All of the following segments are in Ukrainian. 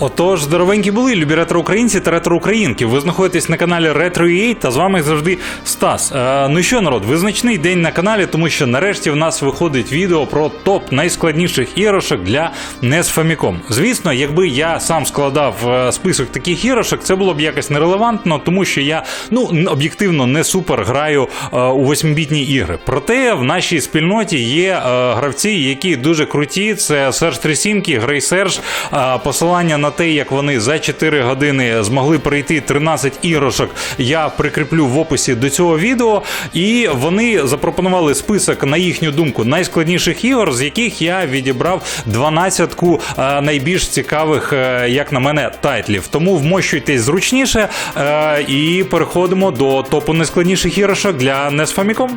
Отож, здоровенькі були, любі ретро-українці та ретро-українки. Ви знаходитесь на каналі Retro та з вами завжди Стас. Е, ну що, народ, визначний день на каналі, тому що нарешті в нас виходить відео про топ найскладніших іграшок для NES Famicom. Звісно, якби я сам складав е, список таких іграшок, це було б якось нерелевантно, тому що я ну об'єктивно не супер граю е, у восьмібітні ігри. Проте в нашій спільноті є е, гравці, які дуже круті. Це Серж Трісімки, Грей Серж. Е, посилання на те, як вони за 4 години змогли пройти 13 іграшок, я прикріплю в описі до цього відео. І вони запропонували список, на їхню думку, найскладніших ігор, з яких я відібрав 12 е, найбільш цікавих, е, як на мене, тайтлів. Тому вмощуйтесь зручніше е, і переходимо до топу найскладніших іграшок для NES Famicom.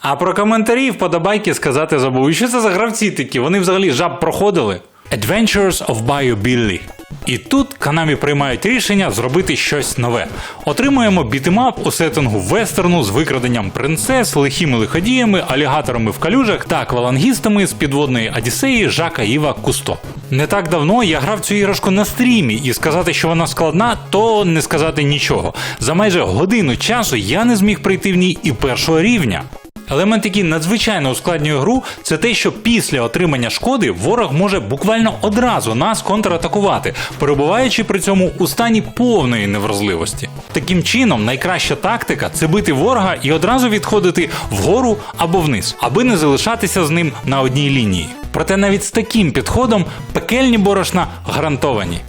А про коментарі, вподобайки сказати забув. І що це за гравці такі? Вони взагалі жаб проходили. Adventures of Bio Billy. І тут Канамі приймають рішення зробити щось нове. Отримуємо бітемап у сеттингу вестерну з викраденням принцес, лихими лиходіями, алігаторами в калюжах та аквалангістами з підводної Одіссеї Жака Іва Кусто. Не так давно я грав цю іграшку на стрімі, і сказати, що вона складна, то не сказати нічого. За майже годину часу я не зміг прийти в ній і першого рівня. Елемент, який надзвичайно ускладнює гру, це те, що після отримання шкоди ворог може буквально одразу нас контратакувати, перебуваючи при цьому у стані повної невразливості. Таким чином, найкраща тактика це бити ворога і одразу відходити вгору або вниз, аби не залишатися з ним на одній лінії. Проте навіть з таким підходом пекельні борошна гарантовані.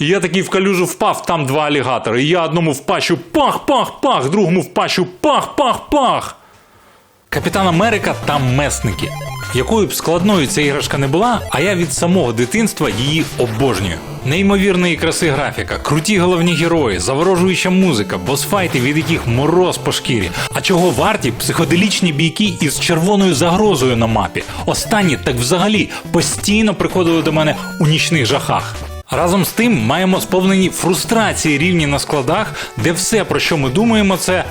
І я такий в калюжу впав, там два алігатори. І я одному в пащу пах-пах-пах, другому в пащу пах-пах-пах. Капітан Америка та месники. Якою б складною ця іграшка не була, а я від самого дитинства її обожнюю. Неймовірної краси графіка, круті головні герої, заворожуюча музика, босфайти, від яких мороз по шкірі. А чого варті психоделічні бійки із червоною загрозою на мапі. Останні так взагалі постійно приходили до мене у нічних жахах. Разом з тим маємо сповнені фрустрації рівні на складах, де все, про що ми думаємо, це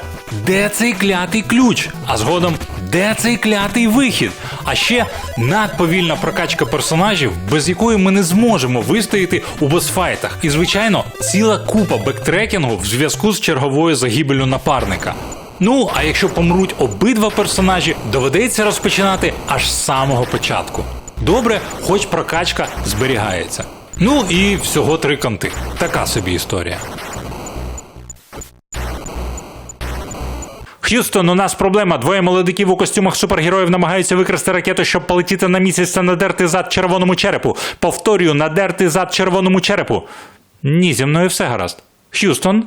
де цей клятий ключ, а згодом де цей клятий вихід. А ще надповільна прокачка персонажів, без якої ми не зможемо вистояти у босфайтах. І, звичайно, ціла купа бектрекінгу в зв'язку з черговою загибелю напарника. Ну, а якщо помруть обидва персонажі, доведеться розпочинати аж з самого початку. Добре, хоч прокачка зберігається. Ну і всього три канти. Така собі історія. Х'юстон, у нас проблема. Двоє молодиків у костюмах супергероїв намагаються викрасти ракету, щоб полетіти на місяць та надерти зад червоному черепу. Повторюю, надерти зад червоному черепу. Ні, зі мною все гаразд. Х'юстон.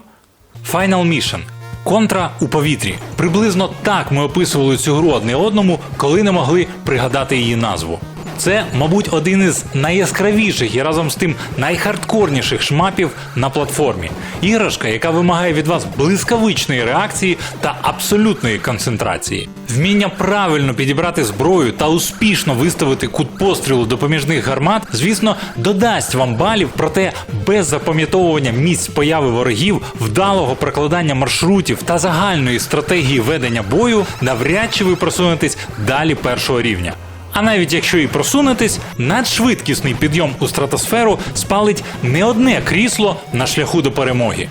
Final Mission. Контра у повітрі. Приблизно так ми описували цю гру одне одному, коли не могли пригадати її назву. Це, мабуть, один із найяскравіших і разом з тим найхардкорніших шмапів на платформі. Іграшка, яка вимагає від вас блискавичної реакції та абсолютної концентрації. Вміння правильно підібрати зброю та успішно виставити кут пострілу допоміжних гармат, звісно, додасть вам балів, проте без запам'ятовування місць появи ворогів, вдалого прокладання маршрутів та загальної стратегії ведення бою, навряд чи ви просунетесь далі першого рівня. А навіть якщо і просунетесь, надшвидкісний підйом у стратосферу спалить не одне крісло на шляху до перемоги.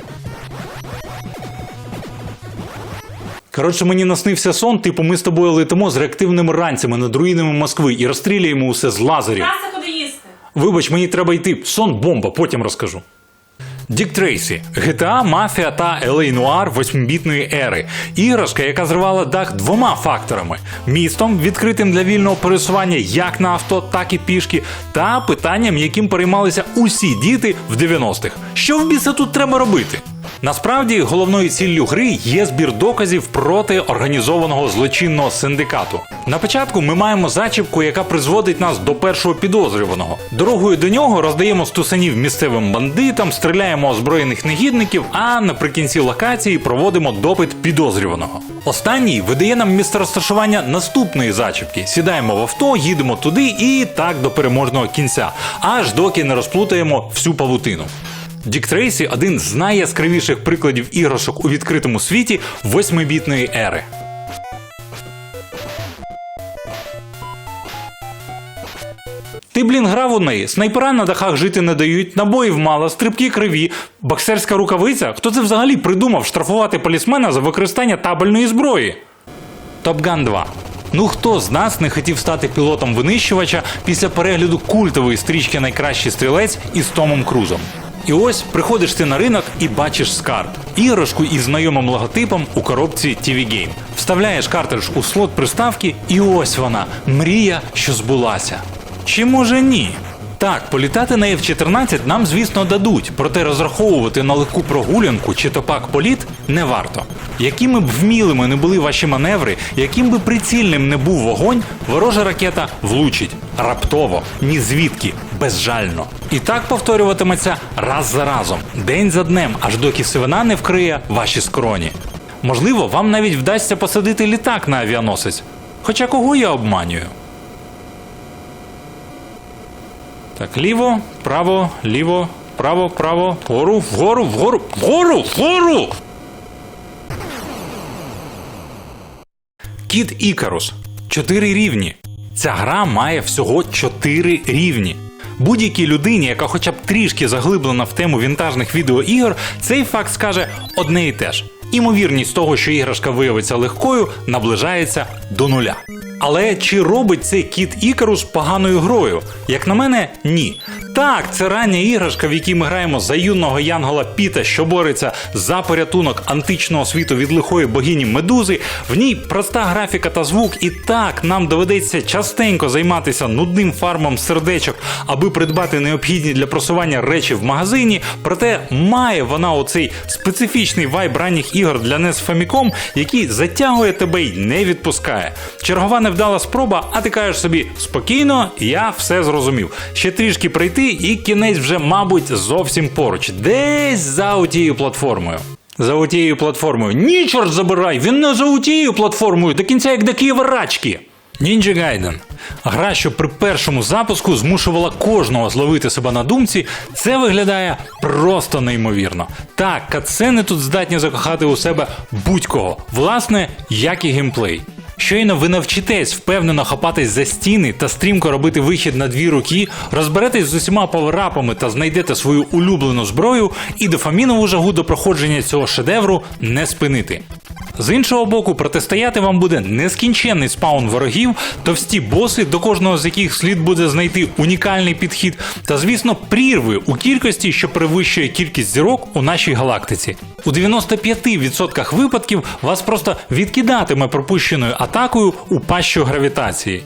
Коротше, мені наснився сон, типу, ми з тобою летимо з реактивними ранцями над руїнами Москви і розстрілюємо усе з лазерів. Куди їсти? Вибач, мені треба йти. Сон бомба, потім розкажу. Дік Трейсі, GTA, Мафія та LA Noir восьмибітної ери. Іграшка, яка зривала дах двома факторами: містом, відкритим для вільного пересування як на авто, так і пішки, та питанням, яким переймалися усі діти в 90-х. Що в біса тут треба робити? Насправді головною ціллю гри є збір доказів проти організованого злочинного синдикату. На початку ми маємо зачіпку, яка призводить нас до першого підозрюваного. Дорогою до нього роздаємо стусанів місцевим бандитам, стріляємо озброєних негідників, а наприкінці локації проводимо допит підозрюваного. Останній видає нам місце розташування наступної зачіпки. Сідаємо в авто, їдемо туди і так до переможного кінця, аж доки не розплутаємо всю павутину. Дік Трейсі один з найяскравіших прикладів іграшок у відкритому світі восьмибітної ери. Ти, блін, грав у неї, снайпера на дахах жити не дають, набоїв мало, стрибки криві, боксерська рукавиця. Хто це взагалі придумав штрафувати полісмена за використання табельної зброї? Топган 2. Ну хто з нас не хотів стати пілотом винищувача після перегляду культової стрічки Найкращий стрілець із Томом Крузом? І ось приходиш ти на ринок і бачиш скарб. Іграшку із знайомим логотипом у коробці TV Game. Вставляєш картридж у слот приставки, і ось вона мрія, що збулася. Чи може ні? Так, політати на F-14 нам, звісно, дадуть, проте розраховувати на легку прогулянку чи то пак політ не варто. Якими б вмілими не були ваші маневри, яким би прицільним не був вогонь, ворожа ракета влучить раптово, ні звідки, безжально. І так повторюватиметься раз за разом, день за днем, аж доки сивина не вкриє ваші скроні. Можливо, вам навіть вдасться посадити літак на авіаносець. Хоча кого я обманюю? Так, ліво, право, ліво, право, право, вгору, вгору, вгору, вгору, вгору. Кіт Ікарус. Чотири рівні. Ця гра має всього чотири рівні. Будь-якій людині, яка хоча б трішки заглиблена в тему вінтажних відеоігор, цей факт скаже одне і те ж. Імовірність того, що іграшка виявиться легкою, наближається до нуля. Але чи робить цей кіт Ікарус поганою грою? Як на мене, ні. Так, це рання іграшка, в якій ми граємо за юного янгола Піта, що бореться за порятунок античного світу від лихої богині Медузи. В ній проста графіка та звук, і так нам доведеться частенько займатися нудним фармом сердечок, аби придбати необхідні для просування речі в магазині. Проте має вона оцей специфічний вайб ранніх ігор для NES Famicom, який затягує тебе й не відпускає. Чергова невдала спроба, а ти кажеш собі спокійно, я все зрозумів. Ще трішки пройти, і кінець вже, мабуть, зовсім поруч, десь за отією платформою. За отією платформою. Ні, чорт забирай! Він не за отією платформою до кінця, як до Києва рачки. Ninja Gaiden. Гра, що при першому запуску змушувала кожного зловити себе на думці, це виглядає просто неймовірно. Так, катсцени тут здатні закохати у себе будь-кого, власне, як і геймплей. Щойно ви навчитесь впевнено хапатись за стіни та стрімко робити вихід на дві руки, розберетесь з усіма паверапами та знайдете свою улюблену зброю, і дофамінову жагу до проходження цього шедевру не спинити. З іншого боку, протистояти вам буде нескінченний спаун ворогів, товсті боси, до кожного з яких слід буде знайти унікальний підхід, та, звісно, прірви у кількості, що перевищує кількість зірок у нашій галактиці. У 95% випадків вас просто відкидатиме пропущеною атакою у пащу гравітації.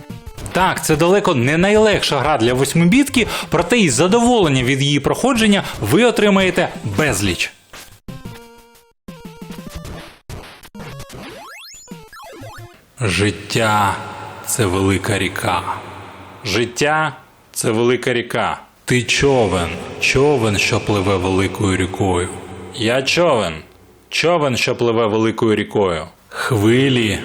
Так, це далеко не найлегша гра для восьмибітки, проте й задоволення від її проходження ви отримаєте безліч. Життя це велика ріка. Життя це велика ріка. Ти човен, човен, що пливе великою рікою. Я човен, човен, що пливе великою рікою. Хвилі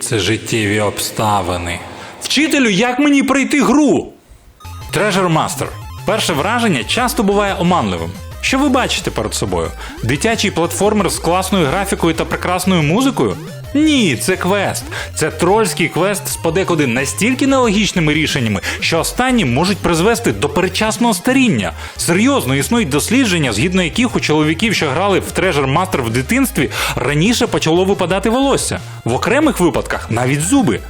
це життєві обставини. Вчителю, як мені пройти гру? Treasure Master. Перше враження часто буває оманливим. Що ви бачите перед собою? Дитячий платформер з класною графікою та прекрасною музикою? Ні, це квест. Це трольський квест з подекуди настільки нелогічними рішеннями, що останні можуть призвести до передчасного старіння. Серйозно існують дослідження, згідно яких у чоловіків, що грали в Treasure Master в дитинстві, раніше почало випадати волосся. В окремих випадках навіть зуби.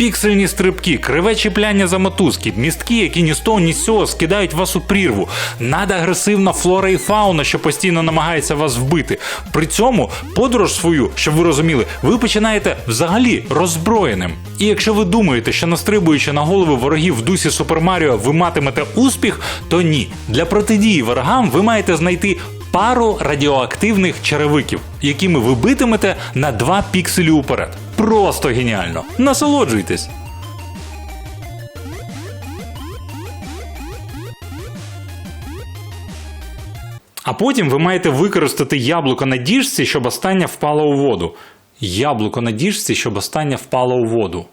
Піксельні стрибки, криве чіпляння за мотузки, містки, які ні з того, ні з цього скидають вас у прірву, надагресивна флора і фауна, що постійно намагається вас вбити. При цьому подорож свою, щоб ви розуміли, ви починаєте взагалі роззброєним. І якщо ви думаєте, що настрибуючи на голови ворогів в дусі Супер Маріо, ви матимете успіх, то ні. Для протидії ворогам ви маєте знайти пару радіоактивних черевиків, якими ви битимете на 2 пікселі уперед. Просто геніально. Насолоджуйтесь. А потім ви маєте використати яблуко на діжці, щоб останнє впало у воду. Яблуко на діжці, щоб останнє впало у воду.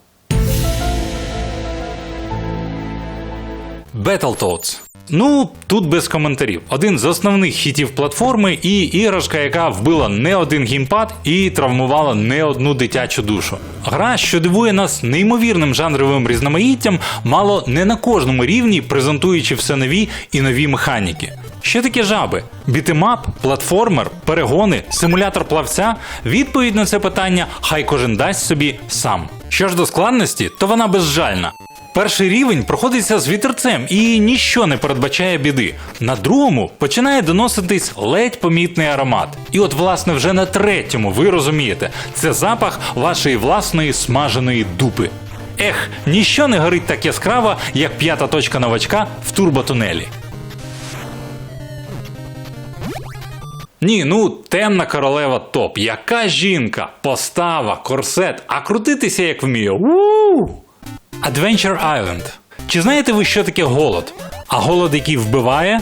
Battletoads. Ну, тут без коментарів. Один з основних хітів платформи і іграшка, яка вбила не один геймпад і травмувала не одну дитячу душу. Гра, що дивує нас неймовірним жанровим різноманіттям, мало не на кожному рівні, презентуючи все нові і нові механіки. Що таке жаби? Бітемап, платформер, перегони, симулятор плавця? Відповідь на це питання хай кожен дасть собі сам. Що ж до складності, то вона безжальна. Перший рівень проходиться з вітерцем і ніщо не передбачає біди. На другому починає доноситись ледь помітний аромат. І от, власне, вже на третьому ви розумієте, це запах вашої власної смаженої дупи. Ех, ніщо не горить так яскраво, як п'ята точка новачка в турботунелі. Ні, ну темна королева топ. Яка жінка? Постава, корсет, а крутитися як вміє. у Adventure Island. Чи знаєте ви, що таке голод? А голод, який вбиває?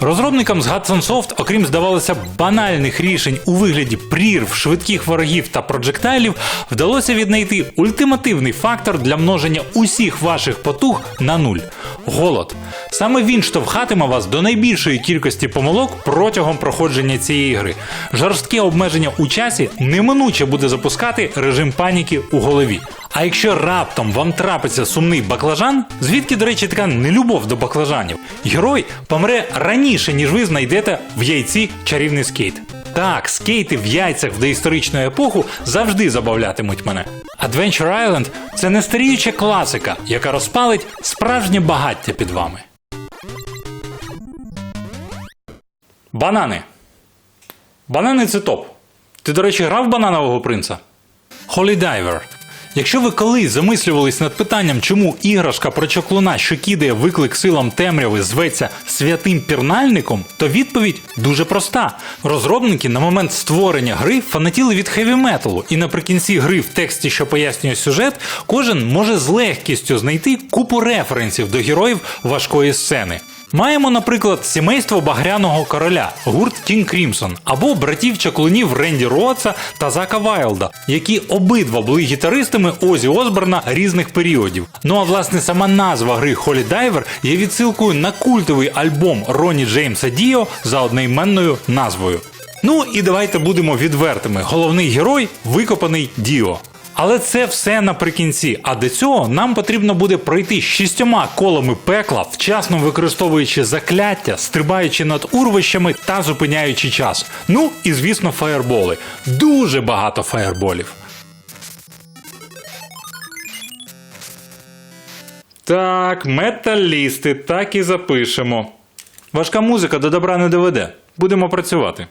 Розробникам з Hudson Soft, окрім здавалося, банальних рішень у вигляді прірв, швидких ворогів та проджектайлів, вдалося віднайти ультимативний фактор для множення усіх ваших потуг на нуль голод. Саме він штовхатиме вас до найбільшої кількості помилок протягом проходження цієї гри. Жорстке обмеження у часі неминуче буде запускати режим паніки у голові. А якщо раптом вам трапиться сумний баклажан, звідки, до речі, така нелюбов до баклажанів, герой помре раніше, ніж ви знайдете в яйці чарівний скейт. Так, скейти в яйцях в доісторичну епоху завжди забавлятимуть мене. Adventure Island – це нестаріюча класика, яка розпалить справжнє багаття під вами. Банани. Банани це топ. Ти, до речі, грав бананового принца? Diver. Якщо ви колись замислювались над питанням, чому іграшка про чоклуна, що кидає виклик силам темряви, зветься святим пірнальником, то відповідь дуже проста. Розробники на момент створення гри фанатіли від хеві металу, і наприкінці гри в тексті, що пояснює сюжет, кожен може з легкістю знайти купу референсів до героїв важкої сцени. Маємо, наприклад, сімейство Багряного короля, гурт Тінг Крімсон, або братів чаклунів Ренді Роца та Зака Вайлда, які обидва були гітаристами Озі Осборна різних періодів. Ну а власне сама назва гри Holy Diver є відсилкою на культовий альбом Роні Джеймса Діо за одноіменною назвою. Ну і давайте будемо відвертими. Головний герой викопаний Діо. Але це все наприкінці. А до цього нам потрібно буде пройти шістьома колами пекла, вчасно використовуючи закляття, стрибаючи над урвищами та зупиняючи час. Ну і звісно, фаєрболи. Дуже багато фаєрболів. Так, металісти, так і запишемо. Важка музика до добра не доведе. Будемо працювати.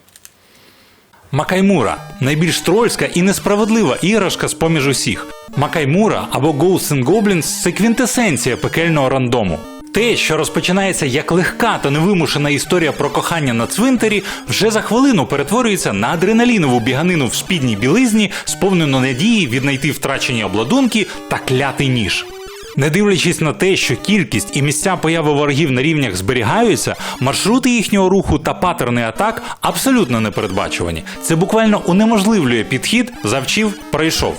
Макаймура найбільш трольська і несправедлива іграшка з поміж усіх. Макаймура або Ghosts and Goblins – це квінтесенція пекельного рандому. Те, що розпочинається як легка та невимушена історія про кохання на цвинтарі, вже за хвилину перетворюється на адреналінову біганину в спідній білизні, сповнену надії віднайти втрачені обладунки та клятий ніж. Не дивлячись на те, що кількість і місця появи ворогів на рівнях зберігаються, маршрути їхнього руху та паттерни атак абсолютно непередбачувані. Це буквально унеможливлює підхід, завчив, пройшов.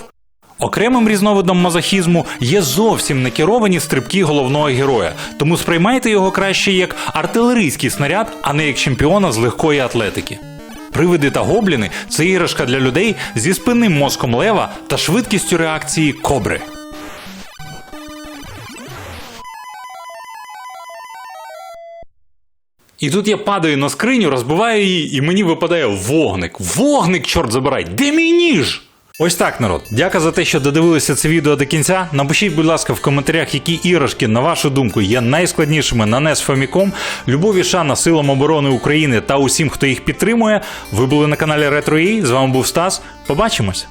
Окремим різновидом мазохізму є зовсім не керовані стрибки головного героя, тому сприймайте його краще як артилерійський снаряд, а не як чемпіона з легкої атлетики. Привиди та гобліни це іграшка для людей зі спинним мозком лева та швидкістю реакції кобри. І тут я падаю на скриню, розбиваю її, і мені випадає вогник. Вогник, чорт забирай! Де мій ніж? Ось так, народ. Дяка за те, що додивилися це відео до кінця. Напишіть, будь ласка, в коментарях, які іграшки, на вашу думку, є найскладнішими на NES Famicom. Любов і шана силам оборони України та усім, хто їх підтримує. Ви були на каналі Retro.ua, З вами був Стас. Побачимось!